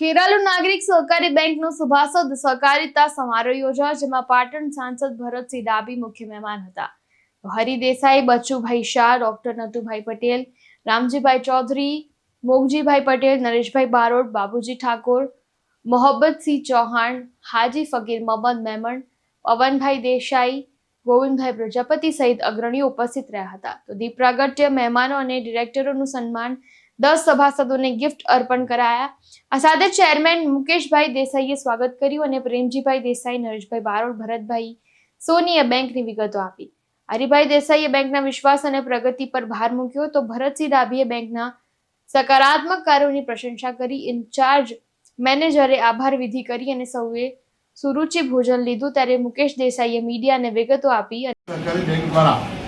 ખેરાલુ નાગરિક સહકારી બેંકનો સભાસદ સહકારિતા સમારોહ યોજાયો, જેમાં પાટણ સાંસદ ભરતસિંહ ડાબી મુખ્ય મહેમાન હતા. હરિ બચુભાઈ શાહ, ડોક્ટર નતુભાઈ પટેલ, રામજીભાઈ ચૌધરી, મોગજીભાઈ પટેલ, નરેશભાઈ બારોટ, બાબુજી ઠાકોર મોહબ્બતસિંહ ચૌહાણ, હાજી ફકીર મહમદ મેમણ, પવનભાઈ દેસાઈ, ગોવિંદભાઈ પ્રજાપતિ સહિત અગ્રણીઓ ઉપસ્થિત રહ્યા હતા. તો દીપ પ્રાગટ્ય મહેમાનો અને ડિરેક્ટરોનું સન્માન દસ સભાસદોને ગિફ્ટ અર્પણ કરાયા. આ સાથે ચેરમેન મુકેશભાઈ દેસાઈએ સ્વાગત કર્યું અને પ્રેમજીભાઈ દેસાઈ, નરેશભાઈ બારોટ ભરતભાઈ સોનીએ બેંકની વિગતો આપી. હરિભાઈ દેસાઈએ બેંકના વિશ્વાસ અને પ્રગતિ પર ભાર મૂક્યો તો ભરતસિંહ ડાભીએ બેંકના સકારાત્મક કાર્યોની પ્રશંસા કરી. ઇન્ચાર્જ મેનેજરે આભાર વિધિ કરી અને સૌએ સુરુચિ ભોજન લીધું. ત્યારે મુકેશ દેસાઈએ મીડિયાને વિગતો આપી સરકારી બેંક દ્વારા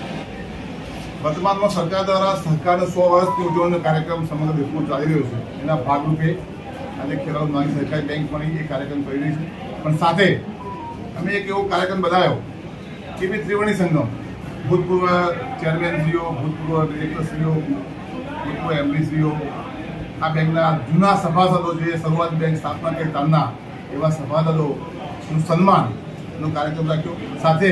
વર્તમાનમાં સરકાર દ્વારા સરકારનો સો વર્ષની ઉજવણીનો કાર્યક્રમ સમગ્ર દેશમાં ચાલી રહ્યો છે. એના ભાગરૂપે આજે ખેરાલુ નાની સહકારી બેંક પણ એ કાર્યક્રમ કરી રહી છે. પણ સાથે અમે એક એવો કાર્યક્રમ બનાવ્યો કે ભાઈ ત્રિવેણી સંગમ ભૂતપૂર્વ ચેરમેનશ્રીઓ ભૂતપૂર્વ ડિરેક્ટરશ્રીઓ ભૂતપૂર્વ એમડીશ્રીઓ આ બેંકના જૂના સભાસદો જે શરૂઆત બેંક સ્થાપના કરી તેમના એવા સભાસદોનું સન્માનનો કાર્યક્રમ રાખ્યો. સાથે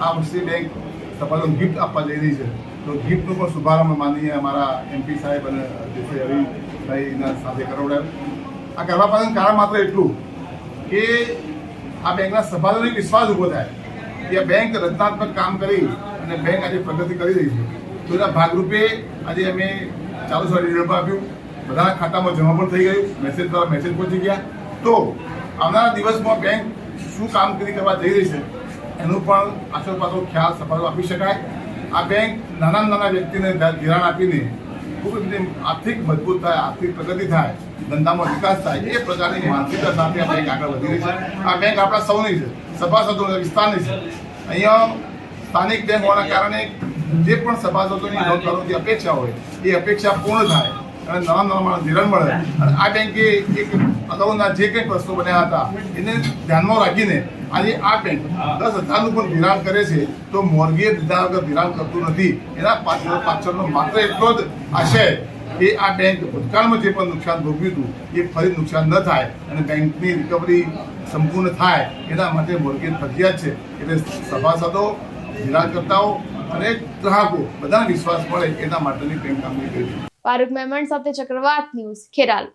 આ વર્ષે બેંક સફળતા ગિફ્ટ આપવા જઈ રહી છે. તો ગિફ્ટનો પણ શુભારંભ માનીએ અમારા એમપી સાહેબ અને દેસાઈ હરિભાઈના સાથે કરાવડાયો આ કરવા પાછળનું કારણ માત્ર એટલું કે આ બેંકના સભાસદોને વિશ્વાસ ઊભો થાય કે બેંક રચનાત્મક કામ કરી અને બેંક આજે પ્રગતિ કરી રહી છે. તો એના ભાગરૂપે આજે અમે ચાલુ સવારે રિઝલ્ટ આપ્યું. બધાના ખાતામાં જમા પણ થઈ ગયું. મેસેજ દ્વારા મેસેજ પહોંચી ગયા. તો આવનારા દિવસમાં બેંક શું કામગીરી કરવા જઈ રહી છે એનું પણ પાછો ખ્યાલ સફળ આપી શકાય. આ બેંક નાના નાના વ્યક્તિને ધિરાણ આપીને ખૂબ જ આર્થિક મજબૂત થાય, આર્થિક પ્રગતિ થાય, ધંધામાં વિકાસ થાય, એ પ્રકારની માનસિકતા સાથે આ બેંક આગળ વધી રહી છે. આ બેંક આપણા સૌની છે, સભાસદો વિસ્તારની છે. અહીંયા સ્થાનિક બેંક હોવાના કારણે જે પણ સભાસદોની લોન અપેક્ષા હોય, એ અપેક્ષા પૂર્ણ થાય. અને નવા નવા માણસ ધિરાણ મળે. અને આ બેંકે એક અગાઉના જે કંઈ પ્રશ્નો બન્યા હતા, એને ધ્યાનમાં રાખીને આજે આ બેંક દસ હજારનું પણ ધિરાણ કરે છે, તો મોર્ગેજ લીધા વગર ધિરાણ કરતું નથી. એના પાછળ પાછળનો માત્ર એટલો જ આશય કે આ બેંક ભૂતકાળમાં જે પણ નુકસાન ભોગવ્યું હતું, એ ફરી નુકસાન ન થાય અને બેંકની રિકવરી સંપૂર્ણ થાય, એના માટે મોર્ગેજ ફરજિયાત છે. એટલે સભાસદો, ધિરાણકર્તાઓ અને ગ્રાહકો બધાને વિશ્વાસ મળે એના માટેની બેંક કામગીરી કરી ફારૂક મેમણ સાથે ચક્રવાત ન્યૂઝ ખેરાલ.